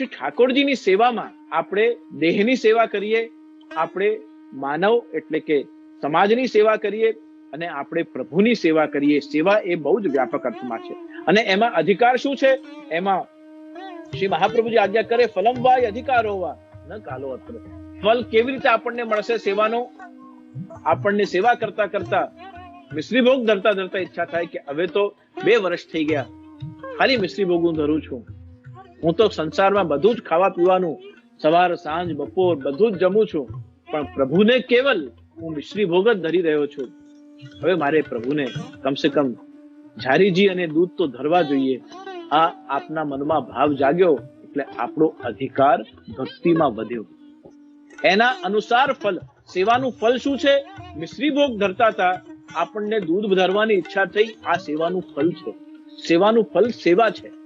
શ્રી ઠાકોરજીની સેવામાં આપણે દેહની સેવા કરીએ, આપણે માનવ એટલે કે સમાજની સેવા કરીએ અને આપણે પ્રભુની સેવા કરીએ. સેવા એ બહુ જ વ્યાપક અર્થમાં છે. અને એમાં અધિકાર શું છે? એમાં શ્રી મહાપ્રભુજી આજ્ઞા કરે, ફલમ વાય અધિકારો વા, ન કાલો અત્ર. ફલ કેવી રીતે આપણને મળશે સેવાનો? આપણને સેવા કરતા કરતા, મિશ્રી ભોગ ધરતા ધરતા ઈચ્છા થાય કે હવે તો બે વર્ષ થઈ ગયા. ખાલી મિશ્રી ભોગ હું ધરું છું. હું તો સંસારમાં બધું જ ખાવા પીવાનું સવાર, સાંજ, બપોર બધું જ જમું છું. પણ પ્રભુને કેવલ હું મિશ્રી ભોગ જ ધરી રહ્યો છું. હવે મારે પ્રભુને કમસે કમ ઝારીજી અને દૂધ તો ધરવા જોઈએ. આ આપના મનમાં ભાવ જાગ્યો એટલે આપણો અધિકાર ભક્તિમાં વધ્યો. એના અનુસાર ફલ, સેવાનું ફલ શું છે? મિશ્રી ભોગ ધરતા હતા આપણને દૂધ ધરવાની ઈચ્છા થઈ આ સેવાનું ફલ છે. સેવાનું ફલ સેવા છે.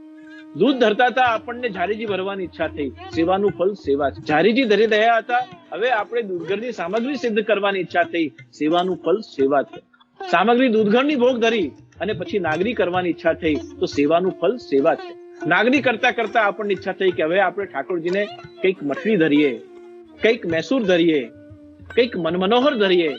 દૂધ ધરતા હતા, આપણને ઝારીજી ભરવાની ઈચ્છા થઈ. સેવાનું ફળ સેવા છે. ઝારીજી ધરી રહ્યા હતા, હવે આપણે દૂધઘરની સામગ્રી સિદ્ધ કરવાની ઈચ્છા થઈ. સેવાનું ફળ સેવા છે. સામગ્રી દૂધઘરની ભોગ ધરી અને પછી નાગરી કરવાની ઈચ્છા થઈ. તો સેવાનું ફલ સેવા છે. નાગરી કરતા કરતા આપણને ઈચ્છા થઈ કે હવે આપણે ઠાકોરજીને કંઈક મઠડી ધરીએ, કંઈક મૈસૂર ધરીએ, કંઈક મનમનોહર ધરીએ.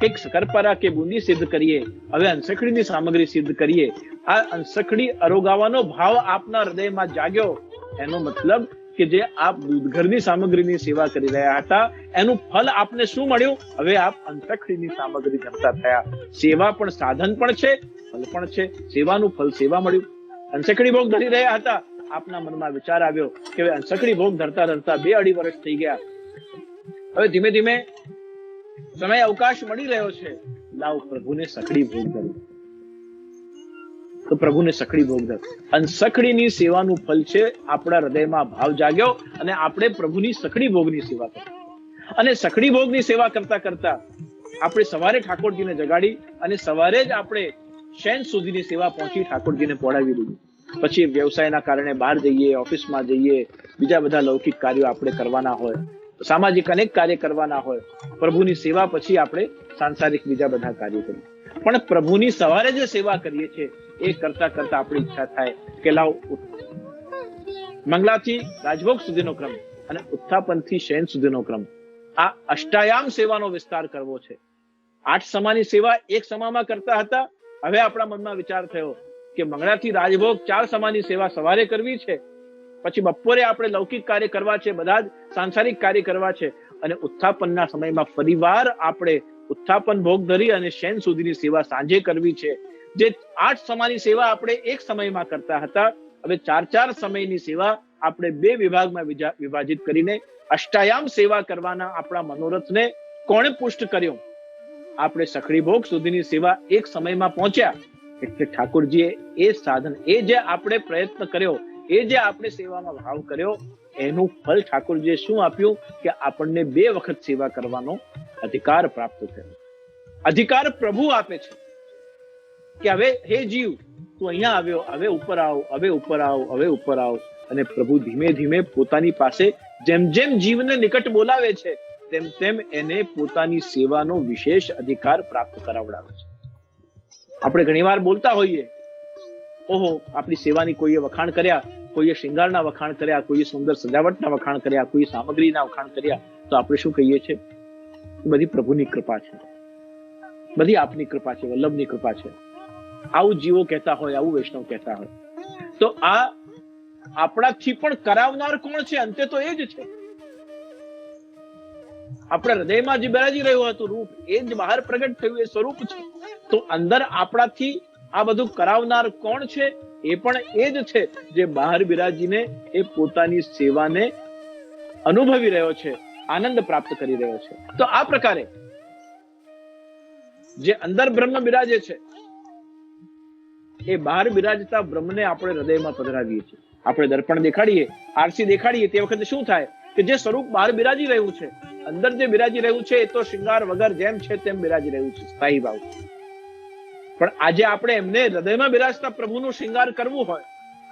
કંઈક શકરપારા કે બુંદી સિદ્ધ કરીએ? હવે અંસખડીની સામગ્રી સિદ્ધ કરીએ. આ અંસખડી અરોગાવાનો ભાવ આપના હૃદયમાં જાગ્યો. એનો મતલબ કે જે આપ દૂધઘરની સામગ્રીની સેવા કરી રહ્યા હતા, એનું ફલ આપને શું મળ્યું? હવે આપ અંતખડીની સામગ્રી જમતા થયા. સેવા પણ સાધન પણ છે ફલ પણ છે. સેવાનું ફલ સેવા મળ્યું. અંસખડી ભોગ ધરી રહ્યા હતા. આપના મનમાં વિચાર આવ્યો કે અંસખડી ભોગ ધરતા ધરતા બે અઢી વર્ષ થઈ ગયા. હવે ધીમે ધીમે સમય અવકાશ મળી રહ્યો છે. લાવ, પ્રભુને સખડી ભોગ ધરો. તો પ્રભુને સખડી ભોગ ધરો. અને સખડીની સેવાનું ફલ છે આપણા હૃદયમાં ભાવ જાગ્યો અને આપણે પ્રભુની સખડી ભોગની સેવા કરી અને સખડી ભોગની સેવા કરતા કરતા આપણે સવારે ઠાકોરજીને જગાડી અને સવારે જ આપણે શેન સુધીની સેવા પહોંચી ઠાકોરજીને પોડાવી દીધી. પછી વ્યવસાયના કારણે બહાર જઈએ, ઓફિસમાં જઈએ, બીજા બધા લૌકિક કાર્યો આપણે કરવાના હોય. સામાજિક અનેક કાર્ય કરવાના હોય, પ્રભુની સેવા પછી આપણે સાંસારિક બીજા બધા કાર્ય કરીએ. પણ પ્રભુની સવારે જે સેવા કરીએ છીએ, એ કરતા કરતા આપણી ઈચ્છા થાય કે લાવ મંગલાથી રાજભોગ સુધીનો ક્રમ અને ઉત્થાપનથી શયન સુધીનો ક્રમ. આ અષ્ટાયામ સેવાનો વિસ્તાર કરવો છે. આઠ સમાની સેવા એક સમામાં કરતા હતા. હવે આપણા મનમાં વિચાર થયો કે મંગળાથી રાજભોગ ચાર સમાની સેવા સવારે કરવી છે. પછી બપોરે આપણે લૌકિક કાર્ય કરવા છે, બધા જ સાંસારિક કાર્ય કરવા છે અને ઉત્થાપનના સમયમાં ફરીવાર આપણે ઉત્થાપન ભોગ ધરી અને શેન સુધીની સેવા સાંજે કરવી છે. જે આઠ સમાની સેવા આપણે એક સમયમાં કરતા હતા. હવે ચાર ચાર સમયની સેવા આપણે બે વિભાગમાં વિભાજિત કરીને અષ્ટાયામ સેવા કરવાના આપણા મનોરથને કોણે પુષ્ટ કર્યો? આપણે સખડી ભોગ સુધીની સેવા એક સમયમાં પહોંચ્યા. એટલે ઠાકોરજીએ એ સાધન, એ જે આપણે પ્રયત્ન કર્યો એ જે આપણે સેવામાં ભાવ કર્યો, એનું ફળ ઠાકોરજીએ શું આપ્યું કે આપણને બે વખત સેવા કરવાનો અધિકાર પ્રાપ્ત થયો. અધિકાર પ્રભુ આપે છે કે હવે હે જીવ, તું અહીંયા આવ્યો, હવે ઉપર આવ, હવે ઉપર આવ, હવે ઉપર આવ. અને પ્રભુ ધીમે ધીમે પોતાની પાસે જેમ જેમ જીવને નિકટ બોલાવે છે, તેમ તેમ એને પોતાની સેવાનો વિશેષ અધિકાર પ્રાપ્ત કરાવડાવે છે. આપણે ઘણીવાર બોલતા હોઈએ ઓહો, આપણી સેવાની કોઈએ વખાણ કર્યા, કોઈએ શિંગારના વખાણ કર્યા, કોઈએ સુંદર સજાવટના વખાણ કર્યા, કોઈએ સામગ્રીના વખાણ કર્યા, તો આપણે શું કહીએ છીએ? બધી પ્રભુની કૃપા છે. બધી આપની કૃપા છે, વલ્લભની કૃપા છે. આવું જીવો કહેતા હોય, આવું વૈષ્ણવ કહેતા હોય. તો આ આપણાથી પણ કરાવનાર કોણ છે? અંતે તો એ જ છે. આપણા હૃદયમાં જે બિરાજી રહ્યું હતું રૂપ, એ જ બહાર પ્રગટ થયું, એ સ્વરૂપ છે. તો અંદર આપણાથી આ બધું કરાવનાર કોણ છે? એ પણ એ જ છે જે બહાર બિરાજીને એ પોતાની સેવાને અનુભવી રહ્યો છે, આનંદ પ્રાપ્ત કરી રહ્યો છે. તો આ પ્રકારે જે અંદર બ્રહ્મ બિરાજે છે, એ બહાર બિરાજતા બ્રહ્મને આપણે હૃદયમાં પધરાવીએ છીએ. આપણે દર્પણ દેખાડીએ, આરસી દેખાડીએ, તે વખતે શું થાય? કે જે સ્વરૂપ બહાર બિરાજી રહ્યું છે, અંદર જે બિરાજી રહ્યું છે, એ તો શિંગાર વગર જેમ છે તેમ બિરાજી રહ્યું છે. સ્થાયી ભાવ પણ આજે આપણે એમને હૃદયમાં બિરાજતા પ્રભુનો શિંગાર કરવું હોય,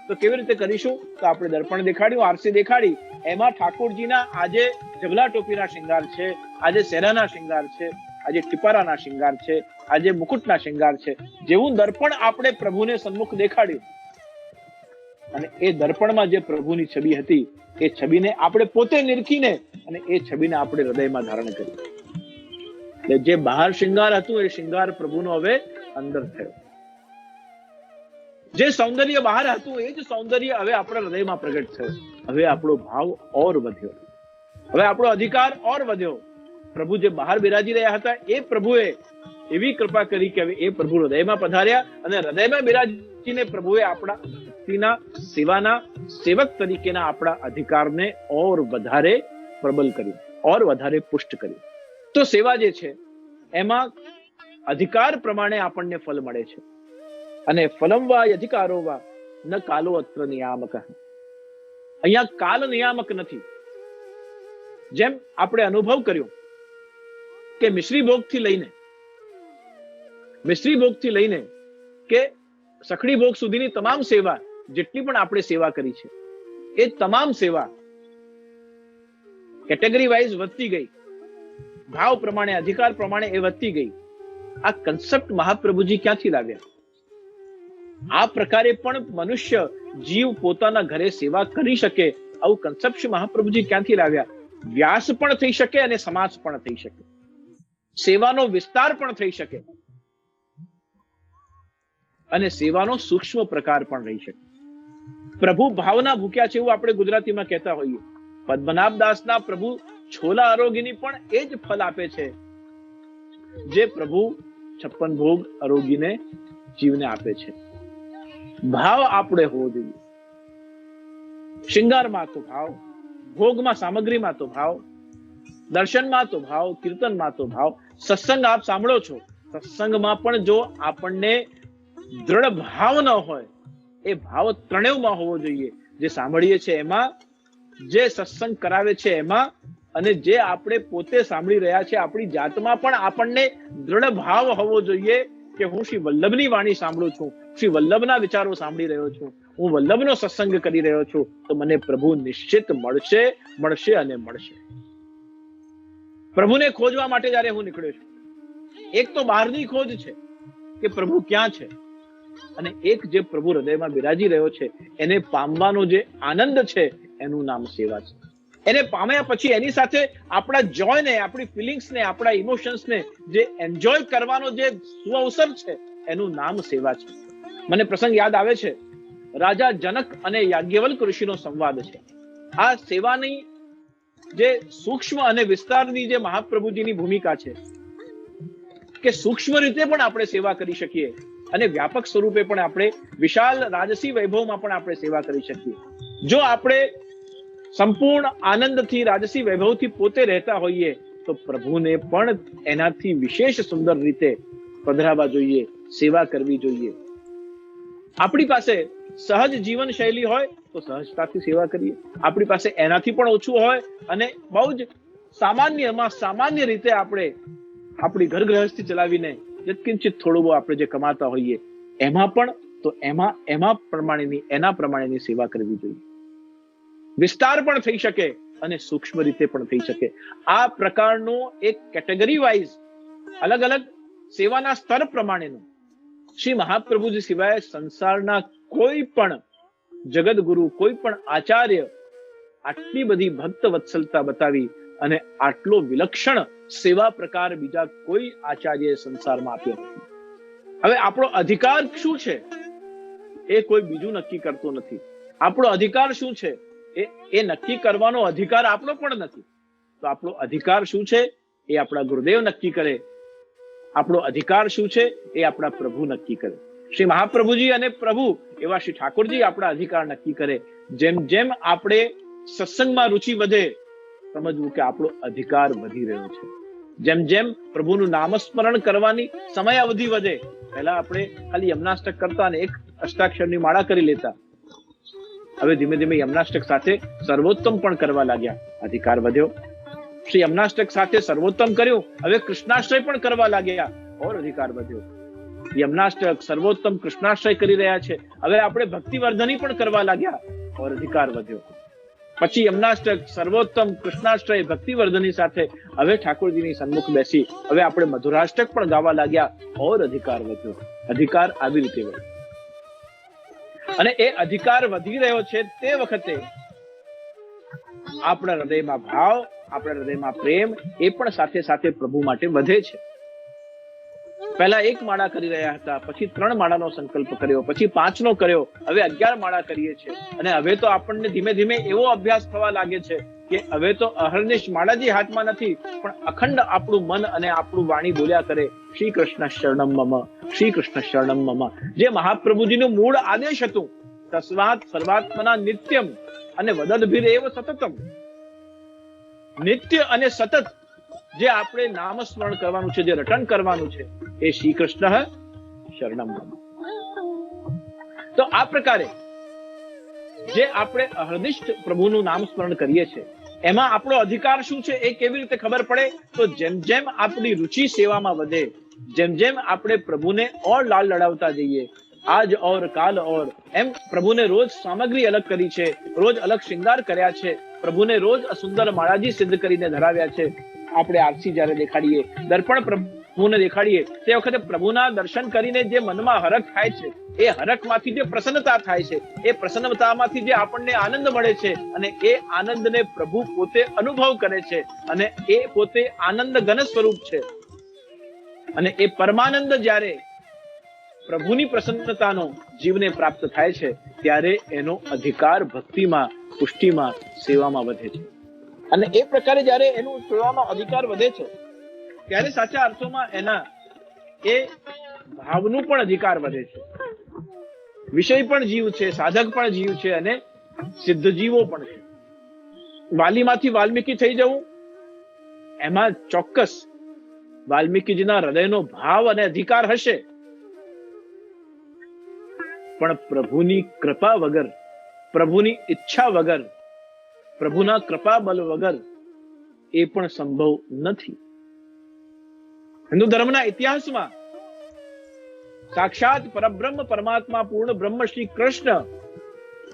તો કેવી રીતે કરીશું? તો આપણે દર્પણ દેખાડ્યું, આરસી દેખાડી. એમાં ઠાકોરજીના આજે જબલા ટોપીના શિંગાર છે, આજે સેરાના શિંગાર છે, આજે ટીપારાના શિંગાર છે, આજે મુકુટના શિંગાર છે. જેવું દર્પણ આપણે પ્રભુને સન્મુખ દેખાડ્યું. અને એ દર્પણમાં જે પ્રભુની છબી હતી, એ છબીને આપણે પોતે નિરખીને અને એ છબીને આપણે હૃદયમાં ધારણ કરી એટલે જે બહાર શિંગાર હતું, એ શિંગાર પ્રભુનો હવે અંદર થયો. જે સૌંદર્ય બહાર હતું એ જ સૌંદર્ય હવે આપણા હૃદયમાં પ્રગટ થયો. હવે આપણો ભાવ ઓર વધ્યો. હવે આપણો અધિકાર ઓર વધ્યો. પ્રભુ જે બહાર બિરાજી રહ્યા હતા એ પ્રભુએ એવી કૃપા કરી કે હવે એ પ્રભુ હૃદયમાં પધાર્યા અને હૃદયમાં બિરાજીને પ્રભુએ આપણા ભક્તિના સેવાના સેવક તરીકેના આપણા અધિકારને ઓર વધારે પ્રબલ કર્યું, ઓર વધારે પુષ્ટ કર્યું. તો સેવા જે છે, એમાં અધિકાર પ્રમાણે આપણને ફલ મળે છે. અને ફલમ વા અધિકારો વા, ન કાલો અત્ર નિયામક. અહીંયા કાલ નિયામક નથી. જેમ આપણે અનુભવ કર્યો કે મિશ્રી ભોગથી લઈને, મિશ્રી ભોગથી લઈને કે સખડી ભોગ સુધીની તમામ સેવા, જેટલી પણ આપણે સેવા કરી છે, એ તમામ સેવા કેટેગરી વાઇઝ વધતી ગઈ. ભાવ પ્રમાણે, અધિકાર પ્રમાણે એ વધતી ગઈ. આ કન્સેપ્ટ મહાપ્રભુજી ક્યાંથી લાવ્યા? આ પ્રકારે પણ મનુષ્ય જીવ પોતાના ઘરે સેવા કરી શકે, આવું કન્સેપ્ટ મહાપ્રભુજી ક્યાંથી લાવ્યા? વ્યાસ પણ થઈ શકે અને સમાજ પણ થઈ શકે. સેવાનો વિસ્તાર પણ થઈ શકે. અને સેવાનો સૂક્ષ્મ પ્રકાર પણ રહી શકે. પ્રભુ ભાવના ભૂખ્યા છે એવું આપણે ગુજરાતીમાં કહેતા હોઈએ. પદ્મનાભ દાસના પ્રભુ છોલા આરોગીની પણ એ જ ફલ આપે છે. જે પ્રભુ છપ્પન ભોગ આરોગીને જીવને આપે છે. ભાવ આપણે હોવો જોઈએ. શિંગારમાં તો ભાવ, ભોગમાં સામગ્રીમાં તો ભાવ, દર્શનમાં તો ભાવ, કીર્તનમાં તો ભાવ. સત્સંગ આપ સાંભળો છો. સત્સંગમાં પણ જો આપણને દ્રઢ ભાવ ન હોય, એ ભાવ ત્રણેવમાં હોવો જોઈએ. જે સાંભળીએ છીએ એમાં, જે સત્સંગ કરાવે છે એમાં અને જે આપણે પોતે સાંભળી રહ્યા છે આપણી જાતમાં પણ આપણને દ્રઢ ભાવ હોવો જોઈએ કે હું શ્રી વલ્લભની વાણી સાંભળું છું, શ્રી વલ્લભના વિચારો સાંભળી રહ્યો છું, હું વલ્લભનો સત્સંગ કરી રહ્યો છું, તો મને પ્રભુ નિશ્ચિત મળશે મળશે અને મળશે. પ્રભુને ખોજવા માટે જયારે હું નીકળ્યો છું, એક તો બહારની ખોજ છે કે પ્રભુ ક્યાં છે? અને એક જે પ્રભુ હૃદયમાં બિરાજી રહ્યો છે, એને પામવાનો જે આનંદ છે, એનું નામ સેવા છે. એને પામ્યા પછી એની સાથે આપણા જોયને આપણી ફિલિંગ્સને આપણા ઇમોશન્સને જે એન્જોય કરવાનો જે સુઅવસર છે, એનું નામ સેવા છે. મને પ્રસંગ યાદ આવે છે, રાજા જનક અને યાજ્ઞવલ્ક ઋષિનો સંવાદ છે. આ સેવાની જે સૂક્ષ્મ અને વિસ્તારની જે મહાપ્રભુજીની ભૂમિકા છે, કે સૂક્ષ્મ રીતે પણ આપણે સેવા કરી શકીએ અને વ્યાપક સ્વરૂપે પણ આપણે વિશાલ રાજસી વૈભવમાં પણ આપણે સેવા કરી શકીએ. જો આપણે સંપૂર્ણ આનંદથી, રાજસી વૈભવથી પોતે રહેતા હોઈએ તો પ્રભુને પણ એનાથી વિશેષ સુંદર રીતે પધરાવા જોઈએ, સેવા કરવી જોઈએ. આપણી પાસે સહજ જીવન શૈલી હોય તો સહજતાથી સેવા કરીએ. આપણી પાસે એનાથી પણ ઓછું હોય અને બહુ જ સામાન્યમાં સામાન્ય રીતે આપણે આપણી ઘર ગૃહસ્થી ચલાવીને યત્કિંચિત થોડું આપણે જે કમાતા હોઈએ, એમાં પણ તો એમાં એમાં પ્રમાણેની, એના પ્રમાણેની સેવા કરવી જોઈએ. વિસ્તાર પણ થઈ શકે અને સૂક્ષ્મ રીતે પણ થઈ શકે. આ પ્રકારનું એક કેટેગરી વાઇઝ અલગ અલગ સેવાના સ્તર પ્રમાણેનું શ્રી મહાપ્રભુજી સિવાય સંસારના કોઈ પણ જગતગુરુ કોઈ પણ આચાર્ય આટલી બધી ભક્ત વત્સલતા બતાવી અને આટલો વિલક્ષણ સેવા પ્રકાર બીજા કોઈ આચાર્ય સંસારમાં આપ્યો નથી. હવે આપણો અધિકાર શું છે? એ કોઈ બીજું નક્કી કરતો નથી. આપણો અધિકાર શું છે? એ નક્કી કરવાનો અધિકાર આપણો પણ નથી. તો આપણો અધિકાર શું છે? એ આપણા ગુરુદેવ નક્કી કરે. આપણો અધિકાર શું છે? એ આપણા પ્રભુ નક્કી કરે. શ્રી મહાપ્રભુજી અને પ્રભુ એવા શ્રી ઠાકોરજી આપણા અધિકાર નક્કી કરે. જેમ જેમ આપણે સત્સંગમાં રુચિ વધે, સમજવું કે આપણો અધિકાર વધી રહ્યો છે. જેમ જેમ પ્રભુનું નામસ્મરણ કરવાની સમય અવધિ વધે, પહેલા આપણે ખાલી યમનાષ્ટક કરતા અને એક અષ્ટાક્ષરની માળા કરી લેતા. હવે ધીમે ધીમે યમનાષ્ટક સાથે સર્વોત્તમ પણ કરવા લાગ્યા. અધિકાર વધ્યો. શ્રી યમનાષ્ટક સાથે સર્વોત્તમ કર્યું. હવે કૃષ્ણાશ્રય પણ કરવા લાગ્યા. ઓર અધિકાર વધ્યો. યમનાષ્ટક સર્વોત્તમ કૃષ્ણાશ્રય કરી રહ્યા છે. હવે આપણે ભક્તિવર્ધની પણ કરવા લાગ્યા. ઓર અધિકાર વધ્યો. પછી યમનાષ્ટક સર્વોત્તમ કૃષ્ણાશ્રય ભક્તિવર્ધની સાથે હવે ઠાકોરજીની સન્મુખ બેસી. હવે આપણે મધુરાષ્ટક પણ ગાવા લાગ્યા. ઓર અધિકાર વધ્યો. અધિકાર આવી રીતે વધ્યો. અને એ અધિકાર વધી રહ્યો છે તે વખતે આપણા હૃદયમાં ભાવ, આપણા હૃદયમાં પ્રેમ એ પણ સાથે સાથે પ્રભુ માટે વધે છે. પહેલા એક માળા કરી રહ્યા હતા, પછી ત્રણ માળાનો સંકલ્પ કર્યો, પછી પાંચનો કર્યો, હવે અગિયાર માળા કરીએ છીએ. અને હવે તો આપણને ધીમે ધીમે એવો અભ્યાસ થવા લાગે છે કે હવે તો અહર્નિશ માળાજી હાથમાં નથી, પણ અખંડ આપણું મન અને આપણું વાણી બોલ્યા કરે. શ્રી કૃષ્ણ શરણમ મમ શ્રી કૃષ્ણ શરણમ મમ. જે મહાપ્રભુજીનું મૂળ આદેશ હતું, તસ્વાત સર્વાત્મના નિત્યમ અને વદદભીર એવ સતતમ. નિત્ય અને સતત જે આપણે નામ સ્મરણ કરવાનું છે, જે રટન કરવાનું છે, એ શ્રી કૃષ્ણ શરણમ તો આ પ્રકારે જે આપણે હૃદિષ્ઠ પ્રભુનું નામ સ્મરણ કરીએ છીએ. એમાં આપણો અધિકાર શું છે એ કેવી રીતે ખબર પડે? તો જેમ જેમ આપણી રુચિ સેવામાં વધે, જેમ જેમ આપણે પ્રભુને ઓર લાલ લડાવતા જઈએ, આજ ઓર કાલ ઓર, એમ પ્રભુને રોજ સામગ્રી અલગ કરી છે, રોજ અલગ શિંગાર કર્યા છે, પ્રભુને રોજ સુંદર માળાજી સિદ્ધ કરીને ધરાવ્યા છે. આપણે આરસી જ્યારે દેખાડીએ, દર્પણ પ્રભુને દેખાડીએ, તે વખતે પ્રભુના દર્શન કરીને જે મનમાં હરખ થાય છે, એ હરખમાંથી જે પ્રસન્નતા થાય છે, એ પ્રસન્નતામાંથી જે આપણને આનંદ મળે છે અને એ આનંદને પ્રભુ પોતે અનુભવ કરે છે અને એ પોતે આનંદ ઘન સ્વરૂપ છે. અને એ પરમાનંદ જ્યારે પ્રભુની પ્રસન્નતાનો જીવને પ્રાપ્ત થાય છે, ત્યારે એનો અધિકાર ભક્તિમાં, પુષ્ટિમાં, સેવામાં વધે છે. અને એ પ્રકારે જ્યારે એનું સેવામાં અધિકાર વધે છે ત્યારે સાચા અર્થોમાં એના એ ભાવનું પણ અધિકાર વધે છે. વિષય પણ જીવ છે, સાધક પણ જીવ છે અને સિદ્ધ જીવો પણ છે. વાલીમાંથી વાલ્મીકી થઈ જવું, એમાં ચોક્કસ વાલ્મીકીજીના હૃદયનો ભાવ અને અધિકાર હશે. પણ પ્રભુની કૃપા વગર, પ્રભુની ઈચ્છા વગર, પ્રભુના કૃપા બલ વગર એ પણ સંભવ નથી. હિન્દુ ધર્મના ઇતિહાસમાં સાક્ષાત પરબ્રહ્મ, પરમાત્મા પૂર્ણ બ્રહ્મ શ્રી કૃષ્ણ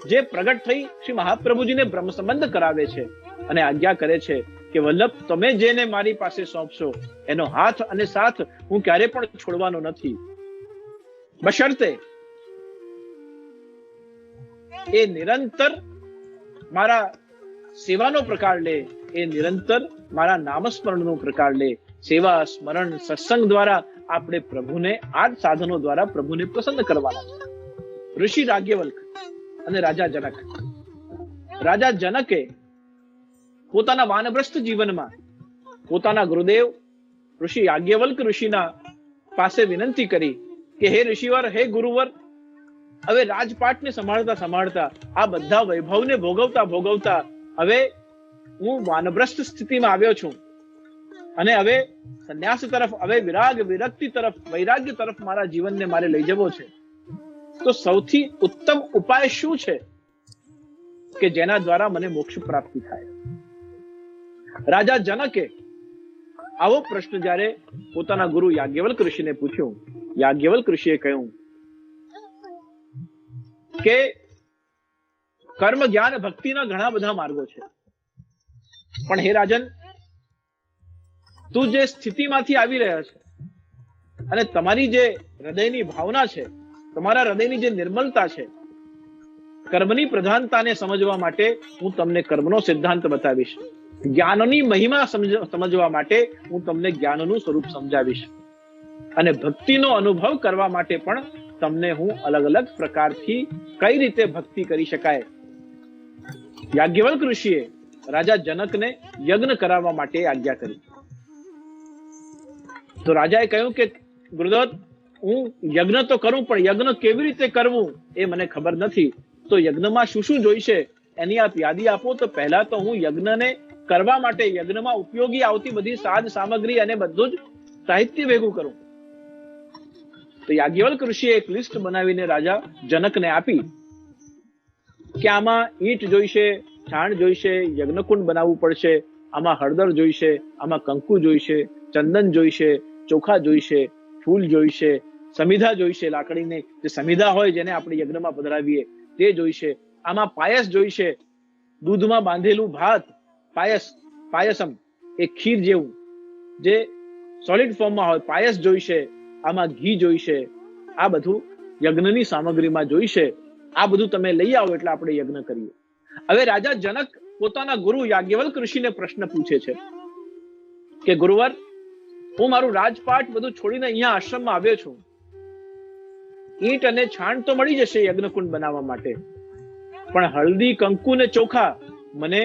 જે પ્રગટ થઈ શ્રી મહાપ્રભુજીને બ્રહ્મ સંબંધ કરાવે છે અને આજ્ઞા કરે છે કે વલ્લભ, તમે જેને મારી પાસે સોંપશો, એનો હાથ અને સાથ હું ક્યારે પણ છોડવાનો નથી. બશર્તે એ નિરંતર મારા સેવાનો પ્રકાર લે, એ નિરંતર મારા નામસ્મરણનો પ્રકાર લે સેવા, સ્મરણ, સત્સંગ દ્વારા આપણે પ્રભુને આ જ સાધનો દ્વારા પ્રભુને પ્રસન્ન કરવાના. છે ઋષિ રાગ્યવલ્ક અને રાજા જનક. રાજા જનકે પોતાના વાનભ્રસ્ત જીવનમાં પોતાના ગુરુદેવ ઋષિ યાજ્ઞવલ્ક ઋષિના પાસે વિનંતી કરી કે, હે ઋષિવર, હે ગુરુવર, હવે રાજપાટને સંભાળતા સંભાળતા, આ બધા વૈભવને ભોગવતા ભોગવતા, હવે હું વાનભ્રસ્ત સ્થિતિમાં આવ્યો છું. અને હવે સંન્યાસ તરફ, હવે વિરાગ, વિરક્તિ તરફ, વૈરાગ્ય તરફ મારા જીવનને મારે લઈ જવો છે. તો સૌથી ઉત્તમ ઉપાય શું છે? કે જેના દ્વારા મને મોક્ષ પ્રાપ્તિ થાય. રાજા જનકે આવો પ્રશ્ન જ્યારે પોતાના ગુરુ યાજ્ઞવલ્ક ઋષિને પૂછ્યું. યાજ્ઞવલ્ક ઋષિએ કહ્યું કે કર્મ, જ્ઞાન, ભક્તિના ઘણા બધા માર્ગો છે. પણ હે રાજન તું જે સ્થિતિમાંથી આવી રહ્યા છે, અને તમારી જે હૃદયની ભાવના છે, તમારા હૃદયની જે નિર્મલતા છે, કર્મની પ્રધાનતાને સમજવા માટે હું તમને કર્મનો સિદ્ધાંત બતાવીશ. જ્ઞાનની મહિમા સમજવા માટે હું તમને જ્ઞાનનું સ્વરૂપ સમજાવીશ. અને ભક્તિનો અનુભવ કરવા માટે પણ તમને હું અલગ અલગ પ્રકારથી કઈ રીતે ભક્તિ કરી શકાય? યાજ્ઞવલ્ક ઋષિએ રાજા જનકને યજ્ઞ કરાવવા માટે આજ્ઞા કરી. તો રાજાએ કહ્યું કે, ગુરુદત્ત, હું યજ્ઞ તો કરું, પણ યજ્ઞ કેવી રીતે કરવું એ મને ખબર નથી. તો યજ્ઞમાં શું શું જોઈશે? એની આપ યાદી આપો. તો પહેલા તો હું યજ્ઞને કરવા માટે યજ્ઞમાં ઉપયોગી આવતી બધી સાજ સામગ્રી અને બધું જ સાહિત્ય ભેગું કરું. તો યાજ્ઞવલ્ક ઋષિએ એક લિસ્ટ બનાવીને રાજા જનકને આપી કે આમાં ઈંટ જોઈશે, છાણ જોઈશે, યજ્ઞકુંડ બનાવવું પડશે, આમાં હળદર જોઈશે, આમાં કંકુ જોઈશે, ચંદન જોઈશે ચોખા જોઈશે, ફૂલ જોઈશે, સમિધા જોઈશે લાકડીને, જે સમિધા હોય જેને આપણે યજ્ઞમાં પધરાવીએ, તે જોઈશે. આમાં પાયસ જોઈશે. દૂધમાં બાંધેલું ભાત, પાયસ, પાયસમ, એ ખીર જેવું. જે સોલિડ ફોર્મમાં હોય, પાયસ જોઈશે, આમાં ઘી જોઈશે. આ બધું યજ્ઞની સામગ્રીમાં જોઈશે. આ બધું તમે લઈ આવો એટલે આપણે યજ્ઞ કરીએ. હવે રાજા જનક પોતાના ગુરુ યાજ્ઞવલ્ક ઋષિને પ્રશ્ન પૂછે છે કે ગુરુવર હું મારું રાજપાટ બધું છોડીને અહીંયા આશ્રમમાં આવ્યો છું. ઈંટ અને છાણ તો મળી જશે યજ્ઞકુંડ બનાવવા માટે. પણ હળદી કંકુ ને ચોખા મને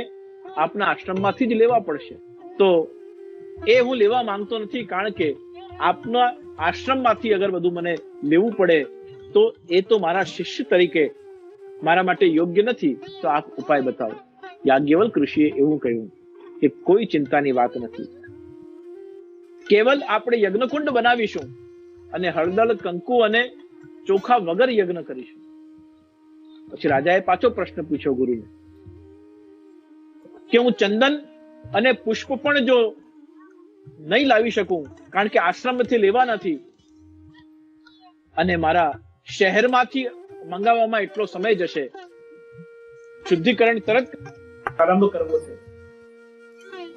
આપના આશ્રમમાંથી જ લેવા પડશે. તો એ હું લેવા માંગતો નથી કારણ કે આપના આશ્રમમાંથી અગર બધું મને લેવું પડે, તો એ તો મારા શિષ્ય તરીકે મારા માટે યોગ્ય નથી. તો આપ ઉપાય બતાવો. યાજ્ઞવલ કૃષિએ એવું કહ્યું કે કોઈ ચિંતાની વાત નથી. કેવલ આપણે યજ્ઞકુંડ બનાવીશું અને હળદળ, કંકુ અને ચોખા વગર યજ્ઞ કરીશું. પછી રાજાએ પાછો પ્રશ્ન પૂછ્યો ગુરુને કે હું ચંદન અને પુષ્પ પણ જો નહીં લાવી શકું, કારણ કે આશ્રમથી લેવા નથી, અને મારા શહેરમાંથી મંગાવવામાં એટલો સમય જશે, શુદ્ધિકરણ તરત આરંભ કરવો છે.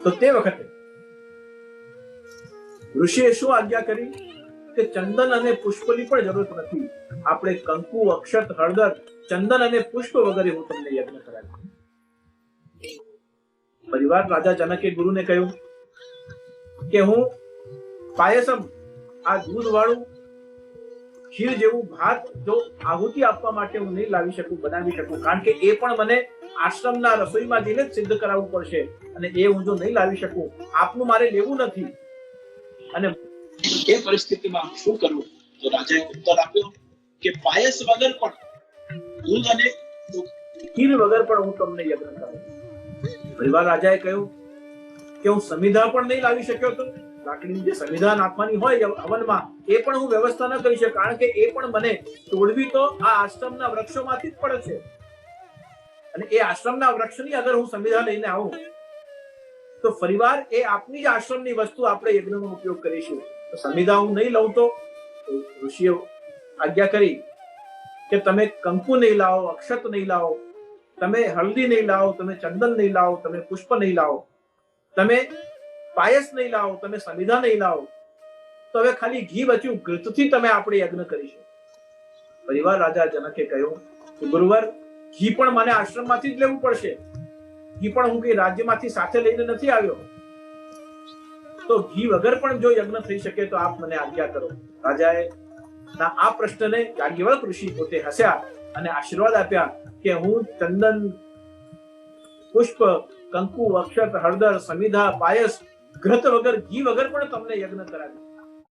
તો તે વખતે ઋષિએ શું આજ્ઞા કરી? કે ચંદન અને પુષ્પની પણ જરૂરત નથી. આપણે કંકુ, અક્ષત, હળદર, ચંદન અને પુષ્પ વગેરે હું તમને યજ્ઞ કરાવી પરિવાર રાજા જનકે ગુરુને કહ્યું કે હું પાયસમ, આ દૂધ વાળું ખીર જેવું ભાત જો આહુતિ આપવા માટે હું નહીં લાવી શકું, બનાવી શકું, કારણ કે એ પણ મને આશ્રમના રસોઈમાં જઈને સિદ્ધ કરાવવું પડશે અને એ હું જો નહીં લાવી શકું, આપનું મારે લેવું નથી. અને એ પરિસ્થિતિમાં શું કરવું? તો રાજાએ ઉત્તર આપ્યો કે પાયસ વગર પણ દૂધ અને ખીર વગર પણ હું તમને યજ્ઞ કરું. પરિવાર રાજાએ કહ્યું કે હું સંવિધાન પણ નહીં લાવી શક્યો તો લાકડીની જે સંવિધાન આપવાની હોય હવનમાં, એ પણ હું વ્યવસ્થા ન કરી શકું, કારણ કે એ પણ મને તોડવી તો આ આશ્રમના વૃક્ષોમાંથી જ પડે છે. અને એ આશ્રમના વૃક્ષની અગર હું સમિધા લઈને આવું તો ફરીવાર એ આપની જ આશ્રમની વસ્તુ આપણે યજ્ઞનો ઉપયોગ કરીશું. તો સમિધા હું નહીં લઉં તો? ઋષિએ આજ્ઞા કરી કે તમે કંકુ નહીં લાવો, અક્ષત નહીં લાવો, તમે હલ્દી નહીં લાવો, તમે ચંદન નહીં લાવો, તમે પુષ્પ નહીં લાવો, તમે પાયસ નહીં લાવો, તમે સમિધા નહીં લાવો, તો હવે ખાલી ઘી બચ્યું ઘૃતથી તમે આપણે યજ્ઞ કરીશું. પરિવાર રાજા જનકે કહ્યું ગુરુવર, ઘી પણ મને આશ્રમમાંથી જ લેવું પડશે. ઘી પણ હું કઈ રાજ્યમાંથી સાથે લઈને નથી આવ્યો? તો ઘી વગર પણ જો યજ્ઞ થઈ શકે તો આપ મને આજ્ઞા કરો. રાજાએ ના, આ પ્રશ્નને યાજ્ઞવલ્ક ઋષિ પોતે હસ્યા અને આશીર્વાદ આપ્યા કે હું ચંદન, પુષ્પ, કંકુ, અક્ષત, હળદર સમિધા પાયસ, ઘ્રત વગર, ઘી વગર પણ તમને યજ્ઞ કરાવી